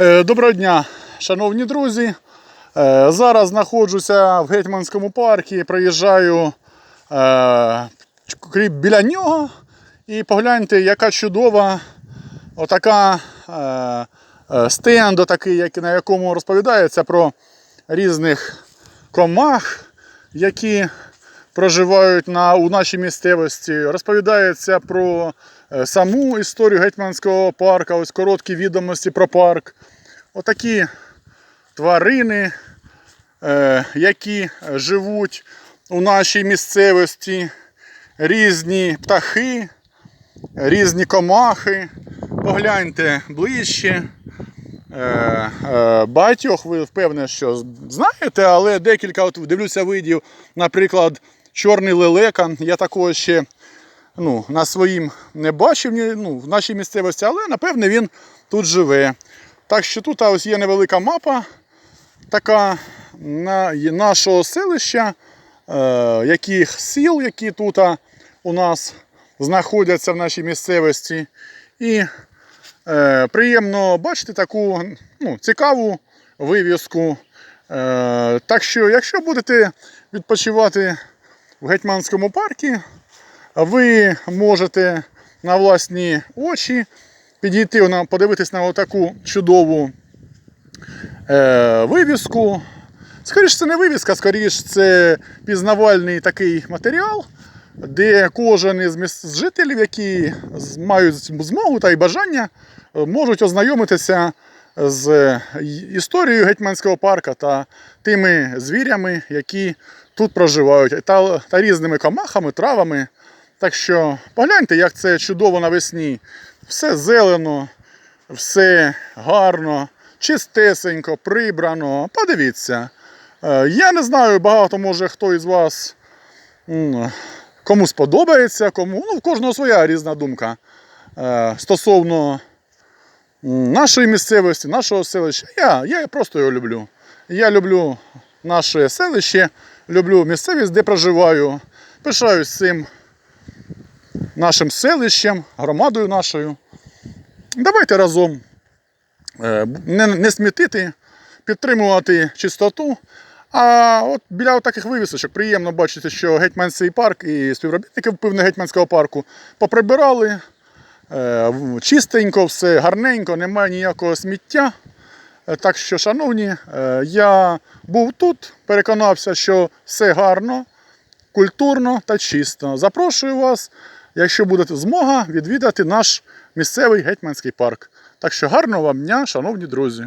Е, Доброго дня, шановні друзі. Е, Зараз знаходжуся в Гетьманському парку, проїжджаю е, біля нього. І погляньте, яка чудова отака стенд, отакий, на якому розповідається про різних комах, які проживають на, у нашій місцевості. Розповідається про е, саму історію Гетьманського парка, ось короткі відомості про парк. Отакі тварини, е, які живуть у нашій місцевості, різні птахи, різні комахи. Погляньте ближче. Е, Багатьох ви впевнені, що знаєте, але декілька от дивлюся видів, наприклад, чорний лелека. Я такого ще ну, на своїм не бачив ну, в нашій місцевості, але напевне він тут живе. Так що тут ось є невелика мапа така на, нашого селища, е, яких сіл, які тут у нас знаходяться в нашій місцевості. І е, приємно бачити таку ну, цікаву вивіску. Е, так що, якщо будете відпочивати в Гетьманському парку, ви можете на власні очі підійти, подивитись на таку чудову е, вивіску. Скоріше, це не вивіска, скоріше це пізнавальний такий матеріал, де кожен із жителів, які мають змогу та й бажання, е, можуть ознайомитися з історією Гетьманського парка та тими звірями, які тут проживають, та, та різними комахами, травами. Так що погляньте, як це чудово навесні. Все зелено, все гарно, чистесенько, прибрано. Подивіться. Е, Я не знаю, багато може хто із вас кому сподобається, кому. Ну, в кожного своя різна думка е, стосовно нашої місцевості, нашого селища. Я, я просто його люблю. Я люблю наше селище, люблю місцевість, де проживаю. Пишаюсь цим нашим селищем, громадою нашою. Давайте разом е, не, не смітити, підтримувати чистоту. А от біля таких вивісочок приємно бачити, що Гетьманський парк і співробітники пивне Гетьманського парку поприбирали. е, Чистенько, все гарненько, немає ніякого сміття. Е, Так що, шановні, е, я був тут, переконався, що все гарно, культурно та чисто. Запрошую вас, якщо буде змога, відвідати наш місцевий гетьманський парк. Так що гарного вам дня, шановні друзі!